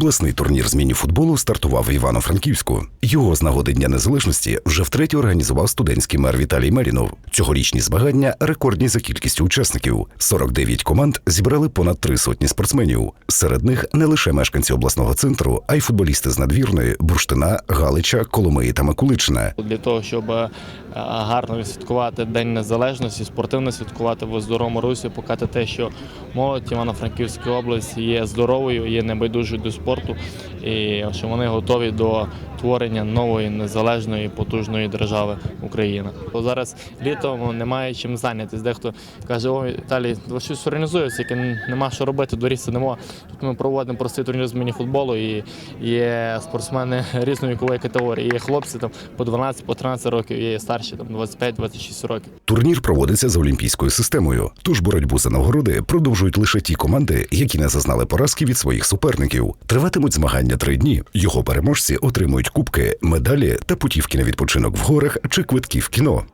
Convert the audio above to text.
Обласний турнір з міні-футболу стартував в Івано-Франківську. Його з нагоди Дня Незалежності вже втретє організував студентський мер Віталій Мерінов. Цьогорічні змагання рекордні за кількістю учасників. 49 команд зібрали понад три сотні спортсменів. Серед них не лише мешканці обласного центру, а й футболісти з надвірної, Бурштина, Галича, Коломиї та Микуличина. Для того, щоб е, гарно відсвяткувати День Незалежності, спортивно святкувати в здоровому русі, показати те, що молодь Івано-Франківської області є здоровою, є небайдужою до спорту, і що вони готові до творення нової незалежної потужної держави Україна. Бо зараз літом немає чим зайнятися. Дехто каже, о, Віталій, ви щось організується, яке нема що робити, доріг сидимо. Тут ми проводимо простий турнір з мініфутболу і є спортсмени різної вікової категорії. Є хлопці там по 12, по 13 років, є старші там 25-26 років. Турнір проводиться за олімпійською системою, тож боротьбу за нагороди продовжують лише ті команди, які не зазнали поразки від своїх суперників. Триватимуть змагання три дні. Його переможці отримують кубки, медалі та путівки на відпочинок в горах чи квитки в кіно.